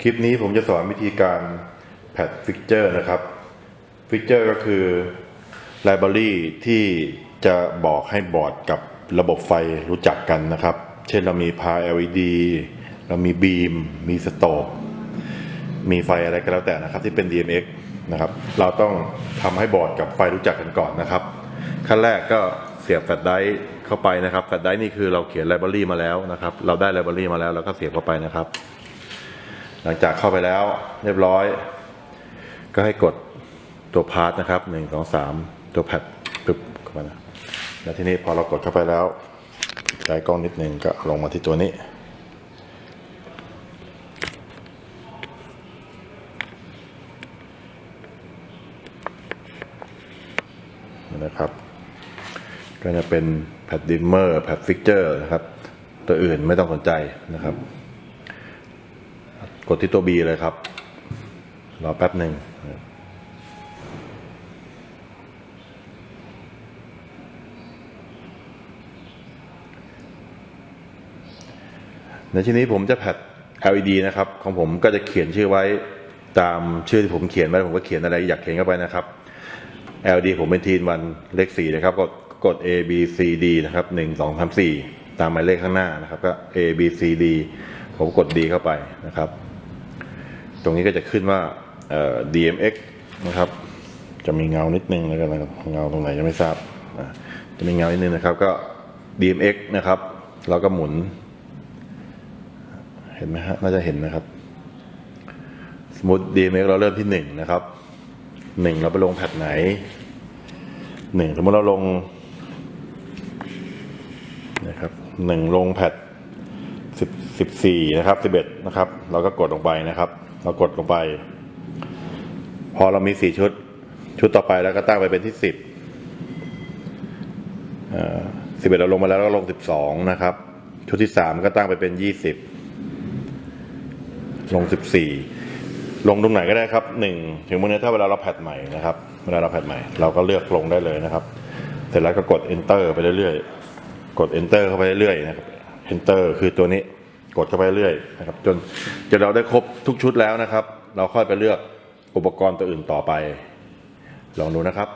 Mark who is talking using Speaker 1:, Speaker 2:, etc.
Speaker 1: คลิปนี้ผมจะสอนวิธีการแพดฟิกเจอร์นะครับ ฟิกเจอร์ก็คือไลบรารีที่จะบอกให้บอร์ดกับระบบไฟรู้จักกันนะครับ เช่นเรามีพา LED เรามีบีม มีสโตกมีไฟอะไรก็แล้วแต่นะครับที่เป็น DMX นะครับ เราต้องทำให้บอร์ดกับไฟรู้จักกันก่อนนะครับ ขั้นแรกก็เสียบแฟลชไดรฟ์เข้าไปนะครับ แฟลชไดรฟ์นี่คือเราเขียนไลบรารีมาแล้วนะครับ เราได้ไลบรารีมาแล้วเราก็เสียบเข้าไปนะครับ หลังจากเข้าไปแล้วเรียบร้อย ก็ให้กดตัวพาร์ทนะครับหนึ่งสองสามตัวแพดปึ๊บเข้ามานะแล้วทีนี้พอเรากดเข้าไปแล้วใช้กล้องนิดนึงก็ลงมาที่ตัวนี้ นะครับ ก็จะเป็นแพดดิมเมอร์แพดฟิกเจอร์นะครับ ตัวอื่นไม่ต้องสนใจนะครับ กดที่ตัว B เลยครับ รอแป๊บหนึ่งในที่นี้ผมจะแพด LED นะครับ ของผมก็จะเขียนชื่อไว้ตามชื่อที่ผมเขียนไว้ผมก็เขียนอะไรอยากเขียนเข้าไปนะครับ LED ผมเป็นทีนวันเลขสี่นะครับ กดกด A B C D นะครับหนึ่งสองสามสี่ตามหมายเลขข้างหน้านะครับ ก็ A B C D ผมกด D เข้าไปนะครับ ตรงนี้ก็จะขึ้นว่า DMX นะครับ จะมีเงานิดนึงแล้วกันนะครับเงาตรงไหนยังไม่ทราบจะมีเงานิดนึงนะครับ ก็ DMX นะครับ เราก็หมุน เห็นไหมฮะน่าจะเห็นนะครับ สมมติ DMX เราเริ่มที่หนึ่งนะครับหนึ่งเราไปลงแพทไหนหนึ่งสมมติเราลงนะครับหนึ่งลงแพทสิบสิบสี่นะครับสิบเอ็ดนะครับ เราก็กดลงไปนะครับ เรากดลงไป พอเรามีสี่ชุด ชุดต่อไปแล้วก็ตั้งไปเป็นที่สิบสิบเอ็ดเราลงมาแล้วเราก็ลงสิบสองนะครับ ชุดที่สามก็ตั้งไปเป็นยี่สิบลงสิบสี่ลงตรงไหนก็ได้ครับหนึ่งถึงวันนี้ถ้าเวลาเราแพดใหม่นะครับเวลาเราแพดใหม่ เราก็เลือกลงได้เลยนะครับ เสร็จแล้วก็กด enter ไปเรื่อยๆ กด enter เข้าไปเรื่อยๆนะครับ enter คือตัวนี้ กดเข้าไปเรื่อยนะครับจนจนเราได้ครบทุกชุดแล้วนะครับ เราค่อยไปเลือกอุปกรณ์ตัวอื่นต่อไป ลองดูนะครับ